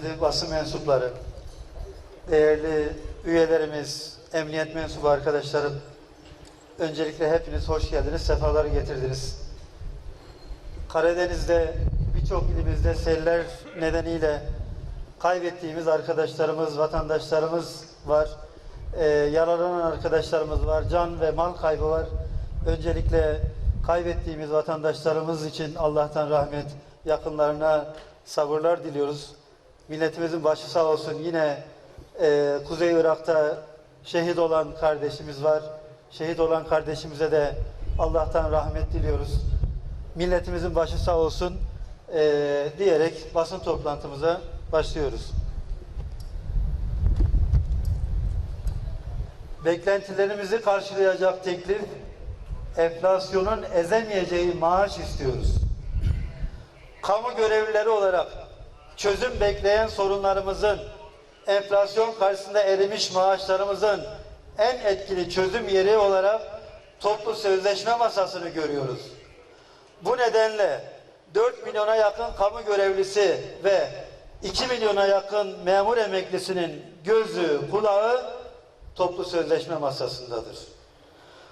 kıymetli basın mensupları, değerli üyelerimiz, emniyet mensubu arkadaşlarım, öncelikle hepiniz hoş geldiniz, sefalar getirdiniz. Karadeniz'de birçok ilimizde seller nedeniyle kaybettiğimiz arkadaşlarımız, vatandaşlarımız var. Ee, yaralanan arkadaşlarımız var. Can ve mal kaybı var. Öncelikle kaybettiğimiz vatandaşlarımız için Allah'tan rahmet, yakınlarına sabırlar diliyoruz. Milletimizin başı sağ olsun. Yine e, Kuzey Irak'ta şehit olan kardeşimiz var. Şehit olan kardeşimize de Allah'tan rahmet diliyoruz. Milletimizin başı sağ olsun e, diyerek basın toplantımıza başlıyoruz. Beklentilerimizi karşılayacak teklif, enflasyonun ezemeyeceği maaş istiyoruz. Kamu görevlileri olarak çözüm bekleyen sorunlarımızın, enflasyon karşısında erimiş maaşlarımızın en etkili çözüm yeri olarak toplu sözleşme masasını görüyoruz. Bu nedenle 4 milyona yakın kamu görevlisi ve 2 milyona yakın memur emeklisinin gözü, kulağı toplu sözleşme masasındadır.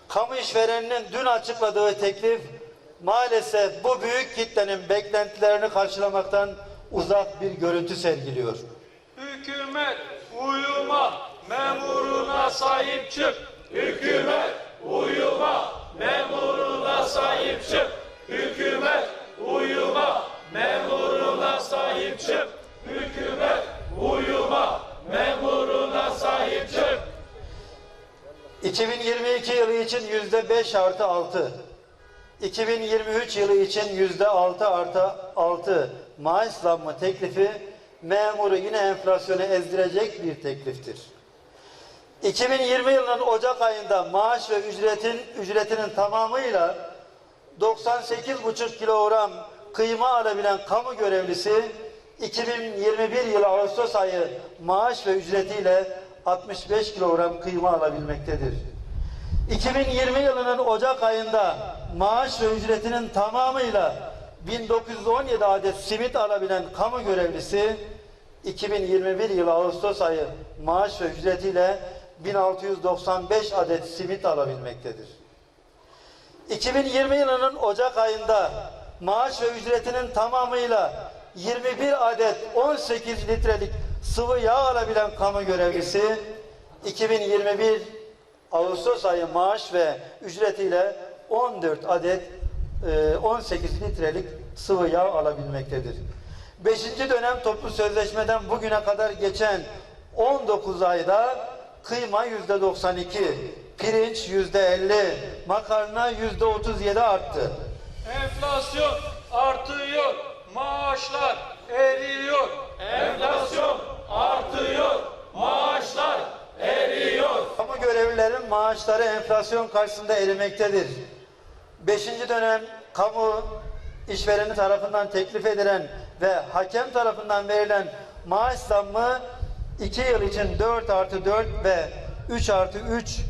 Kamu işvereninin dün açıkladığı teklif maalesef bu büyük kitlenin beklentilerini karşılamaktan uzak bir görüntü sergiliyor. Hükümet uyuma memuruna sahip çık. Hükümet uyuma memuruna sahip çık. Hükümet uyuma memuruna sahip çık. Hükümet uyuma memuruna sahip çık. 2022 yılı için yüzde 5 artı 6. 2023 yılı için yüzde 6 artı 6 maaş zammı teklifi memuru yine enflasyona ezdirecek bir tekliftir. 2020 yılının Ocak ayında maaş ve ücretin ücretinin tamamıyla 98,5 kilogram kıyma alabilen kamu görevlisi 2021 yılı Ağustos ayı maaş ve ücretiyle 65 kilogram kıyma alabilmektedir. 2020 yılının Ocak ayında maaş ve ücretinin tamamıyla 1917 adet simit alabilen kamu görevlisi 2021 yılı Ağustos ayı maaş ve ücretiyle 1695 adet simit alabilmektedir. 2020 yılının Ocak ayında maaş ve ücretinin tamamıyla 21 adet 18 litrelik sıvı yağ alabilen kamu görevlisi 2021 Ağustos ayı maaş ve ücretiyle 14 adet e, 18 litrelik sıvı yağ alabilmektedir. 5. dönem toplu sözleşmeden bugüne kadar geçen 19 ayda kıyma yüzde 92, pirinç yüzde 50, makarna yüzde 37 arttı. Enflasyon artıyor, maaşlar eriyor. Enflasyon artıyor, maaşlar eriyor. Kamu görevlilerin maaşları enflasyon karşısında erimektedir. Beşinci dönem kamu işvereni tarafından teklif edilen ve hakem tarafından verilen maaş zammı 2 yıl için 4 artı 4 ve 3 artı 3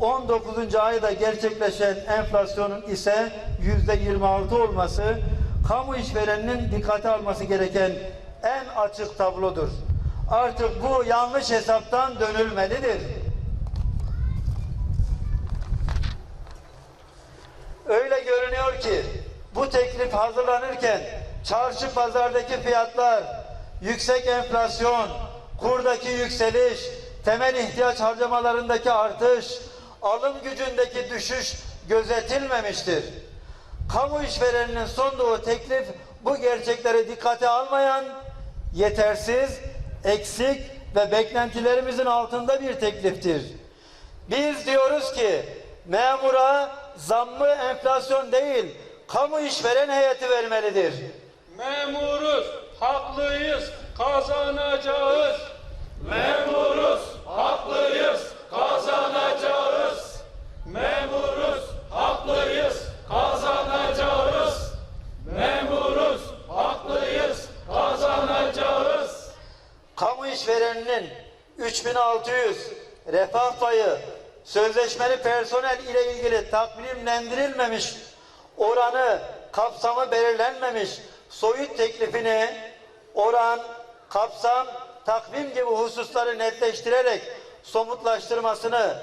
19. ayda gerçekleşen enflasyonun ise yüzde 26 olması kamu işvereninin dikkate alması gereken en açık tablodur. Artık bu yanlış hesaptan dönülmelidir. Öyle görünüyor ki bu teklif hazırlanırken çarşı pazardaki fiyatlar, yüksek enflasyon, kurdaki yükseliş, temel ihtiyaç harcamalarındaki artış, alım gücündeki düşüş gözetilmemiştir. Kamu işvereninin sunduğu teklif bu gerçekleri dikkate almayan, yetersiz, eksik ve beklentilerimizin altında bir tekliftir. Biz diyoruz ki memura zammı enflasyon değil, kamu işveren heyeti vermelidir. Memuruz, haklıyız, kazanacağız. Memuruz, haklıyız, kazanacağız. Memuruz, haklıyız, kazanacağız. Memuruz, haklıyız, kazanacağız. Kamu işvereninin 3600 refah payı sözleşmeli personel ile ilgili takvimlendirilmemiş oranı kapsamı belirlenmemiş soyut teklifini oran kapsam, takvim gibi hususları netleştirerek somutlaştırmasını,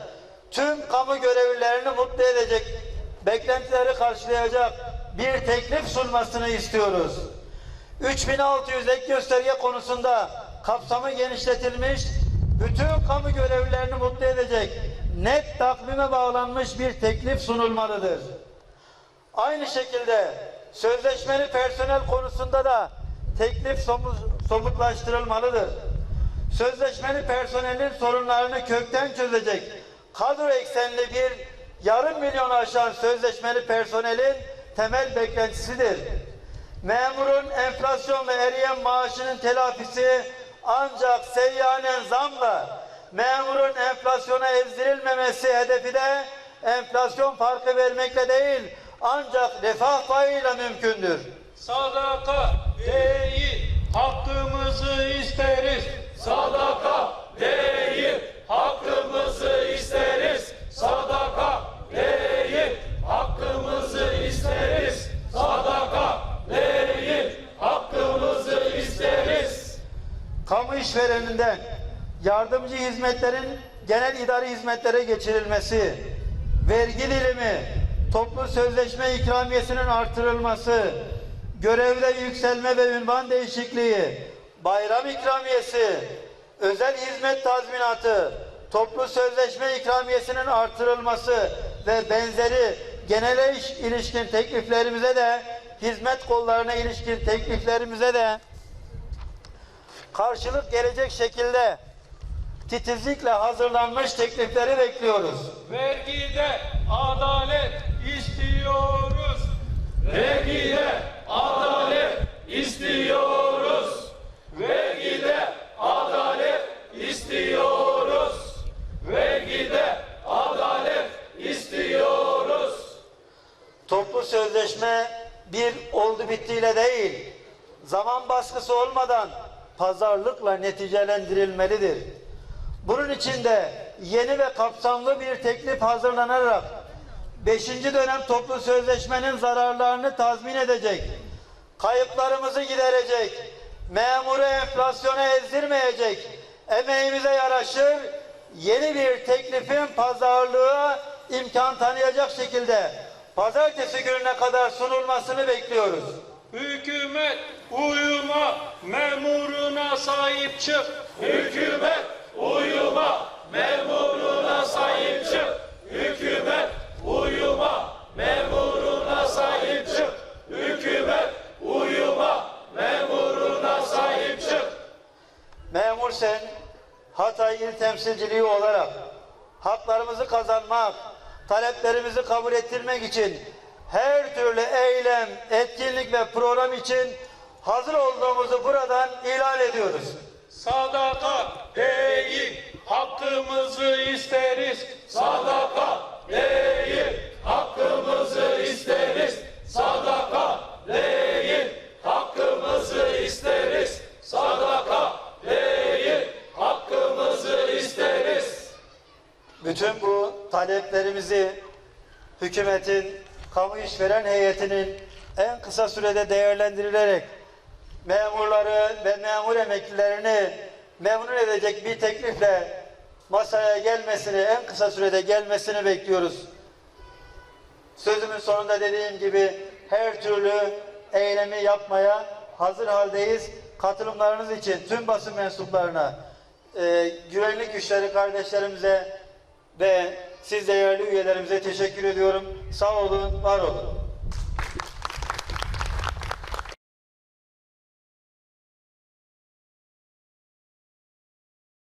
tüm kamu görevlilerini mutlu edecek, beklentileri karşılayacak bir teklif sunmasını istiyoruz. 3600 ek gösterge konusunda kapsamı genişletilmiş, bütün kamu görevlilerini mutlu edecek, net takvime bağlanmış bir teklif sunulmalıdır. Aynı şekilde sözleşmeli personel konusunda da teklif somu- somutlaştırılmalıdır. Sözleşmeli personelin sorunlarını kökten çözecek kadro eksenli bir yarım milyon aşan sözleşmeli personelin temel beklentisidir. Memurun enflasyon ve eriyen maaşının telafisi ancak seyyanen zamla memurun enflasyona ezdirilmemesi hedefi de enflasyon farkı vermekle değil ancak refah payıyla mümkündür. Sadaka değil, hakkımızı isteriz. Sadaka yardımcı hizmetlerin genel idari hizmetlere geçirilmesi, vergi dilimi, toplu sözleşme ikramiyesinin artırılması, görevde yükselme ve ünvan değişikliği, bayram ikramiyesi, özel hizmet tazminatı, toplu sözleşme ikramiyesinin artırılması ve benzeri genele iş- ilişkin tekliflerimize de hizmet kollarına ilişkin tekliflerimize de karşılık gelecek şekilde titizlikle hazırlanmış teklifleri bekliyoruz. Vergide adalet istiyoruz. Vergide adalet istiyoruz. Vergide adalet istiyoruz. Vergide adalet istiyoruz. Toplu sözleşme bir oldu bittiyle değil, zaman baskısı olmadan pazarlıkla neticelendirilmelidir. Bunun için de yeni ve kapsamlı bir teklif hazırlanarak 5. dönem toplu sözleşmenin zararlarını tazmin edecek, kayıplarımızı giderecek, memuru enflasyona ezdirmeyecek, emeğimize yaraşır, yeni bir teklifin pazarlığa imkan tanıyacak şekilde pazartesi gününe kadar sunulmasını bekliyoruz. Hükümet uyuma memuruna sahip çık. Hükümet uyuma memuruna sahip çık. Hükümet uyuma memuruna sahip çık. Hükümet uyuma memuruna sahip çık. Memur Sen, Hatay İl Temsilciliği olarak haklarımızı kazanmak, taleplerimizi kabul ettirmek için her türlü eylem, etkinlik ve program için hazır olduğumuzu buradan ilan ediyoruz. Sadaka değil, hakkımızı isteriz. Sadaka değil, hakkımızı isteriz. Sadaka değil, hakkımızı isteriz. Sadaka değil, hakkımızı isteriz. Bütün bu taleplerimizi hükümetin, kamu işveren heyetinin en kısa sürede değerlendirilerek memurları ve memur emeklilerini memnun edecek bir teklifle masaya gelmesini, en kısa sürede gelmesini bekliyoruz. Sözümün sonunda dediğim gibi her türlü eylemi yapmaya hazır haldeyiz. Katılımlarınız için tüm basın mensuplarına, e, güvenlik güçleri kardeşlerimize ve siz değerli üyelerimize teşekkür ediyorum. Sağ olun, var olun.